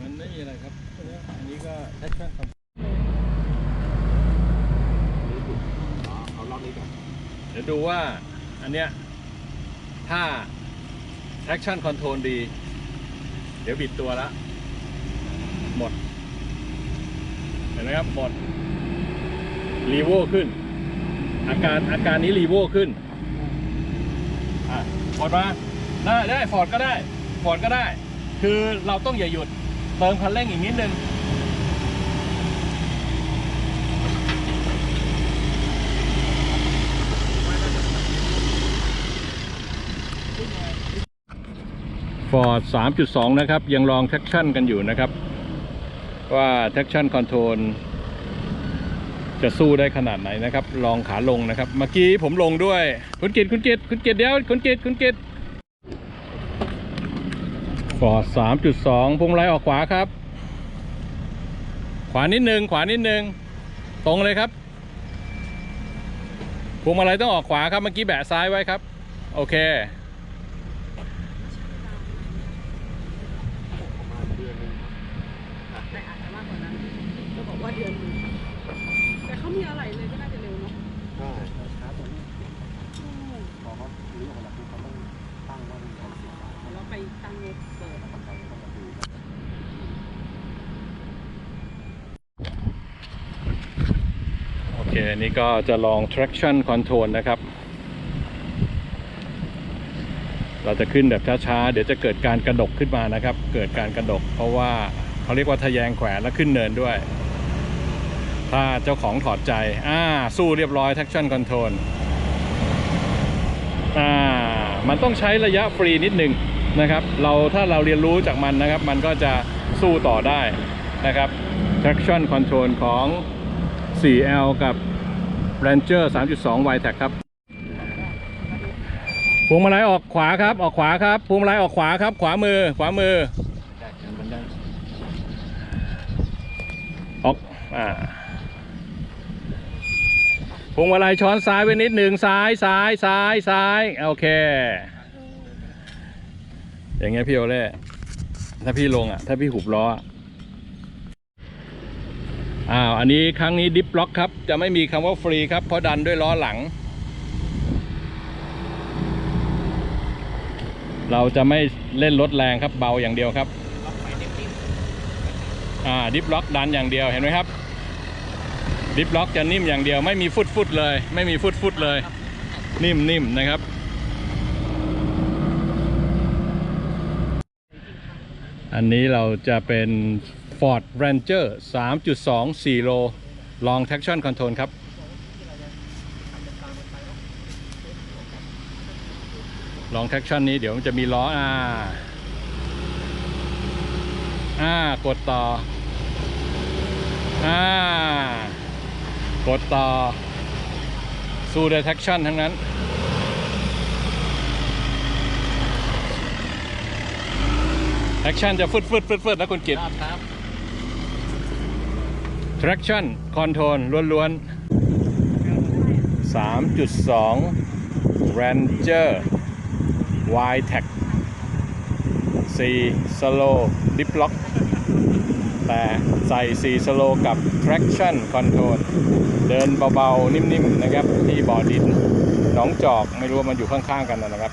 มันไม่มีอะไรครับอันนี้ก็แท็กชั่นครับเอารอบนี้ก่อนเดี๋ยวดูว่าอันเนี้ยถ้า traction control ดี เดี๋ยวบิดตัวละ หมด เห็นไหมครับ หมดรีโวขึ้น อาการอาการนี้รีโวขึ้นอะฟอร์ดมาได้ได้ฟอร์ดก็ได้ฟอร์ดก็ได้ คือเราต้องอย่าหยุดเติมคันเร่งอีกนิดนึง Ford 3.2 นะครับ ยังลอง traction กันอยู่นะครับ ว่า traction control จะสู้ได้ขนาดไหนนะครับ ลองขาลงนะครับ เมื่อกี้ผมลงด้วย คุณกิตคุณกิตคุณกิตเดี๋ยว คุณกิตคุณกิต Ford 3.2พวงมาลัยออกขวาครับ ขวานิดนึงขวานิดนึงตรงเลยครับพวงมาลัยต้องออกขวาครับเมื่อกี้แบะซ้ายไว้ครับ โอเค ประมาณเดือนหนึง แต่อาจจะมากกว่านั้นจะบอกว่าเดือนหนึงแต่เขามีอะไรเลยก็น่าจะเร็วเนาะ ใช่ช้าตรงนี้พอเขารื้อออกมาแล้วปุ๊บเขาต้องตั้งว่ามันร้อยสิบบาท เดี๋ยวเราไป ตั้งงเปิดประกันต้องมาดูกันโอเคนี่ก็จะลอง traction control นะครับ เราจะขึ้นแบบช้าๆ เดี๋ยวจะเกิดการกระดกขึ้นมานะครับ เกิดการกระดก เพราะว่าเขาเรียกว่าทะแยงแขวนแล้วขึ้นเนินด้วย ถ้าเจ้าของถอดใจ อ่า สู้เรียบร้อย traction control อ่า มันต้องใช้ระยะฟรีนิดนึง นะครับเราถ้าเราเรียนรู้จากมันนะครับ มันก็จะสู้ต่อได้นะครับ traction control ของ 4L กับ Ranger 3.2 y t e c ครับพวงมาลัยออกขวาครับ ออกขวาครับพวงมาลัยออกขวาครับ ขวามือ ขวามือออกอ่าพวงมาลัยช้อนซ้ายไว้นิดหนึ่งซ้ายซ้ายซ้ายซ้ายโอเค อย่างเงี้ยพี่โอเล่ถ้าพี่ลงอะ ถ้าพี่หุบล้ออ้าวอันนี้ครั้งนี้ดิฟล็อกครับ จะไม่มีคำว่าฟรีครับ เพราะดันด้วยล้อหลัง เราจะไม่เล่นรถแรงครับเบาอย่างเดียวครับอ่าดิฟล็อกดันอย่างเดียวเห็นไหมครับ ดิฟล็อกจะนิ่มอย่างเดียว ไม่มีฟุตฟุตเลย ไม่มีฟุตฟุตเลย นิ่มนิ่มนะครับ อันนี้เราจะเป็น Ford Ranger 3.2 4 โล Long Traction Control ครับ Long Traction นี้เดี๋ยวมันจะมีล้ออ่าอ่ากดต่ออ่ากดต่อ สู้ด้วย traction ทั้งนั้น traction จะฟึดฟึดฟึดฟึดนะคุณกิตครับ traction control ล้วนๆ 3.2 Ranger y t e c 4 slow dip lock แต่ใส่ 4 slow กับ traction control เดินเบาๆ นิ่มๆ นะครับ ที่บ่อดิน หนองจอกไม่รู้ว่ามันอยู่ข้างๆ กันนะครับ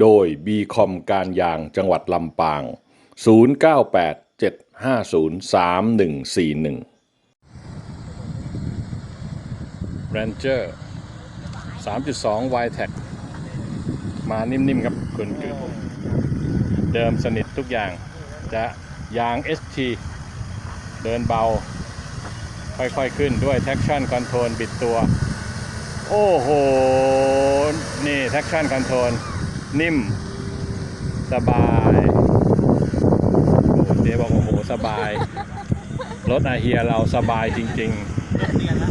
โดย b ีคอมการยางจังหวัดลำปาง 0987503141 Ranger 3.2 y t e c มานิ่ม ๆ ครับคุณกึดเดิมสนิททุกอย่างจะยาง ST เดินเบา ค่อย ๆ ขึ้นด้วย traction control บิดตัว โอ้โห นี่ traction control นิ่ม สบายโอ้เจ๊บอกโอ้โหสบาย รถอาเฮียเราสบายจริงเรียนแล้ว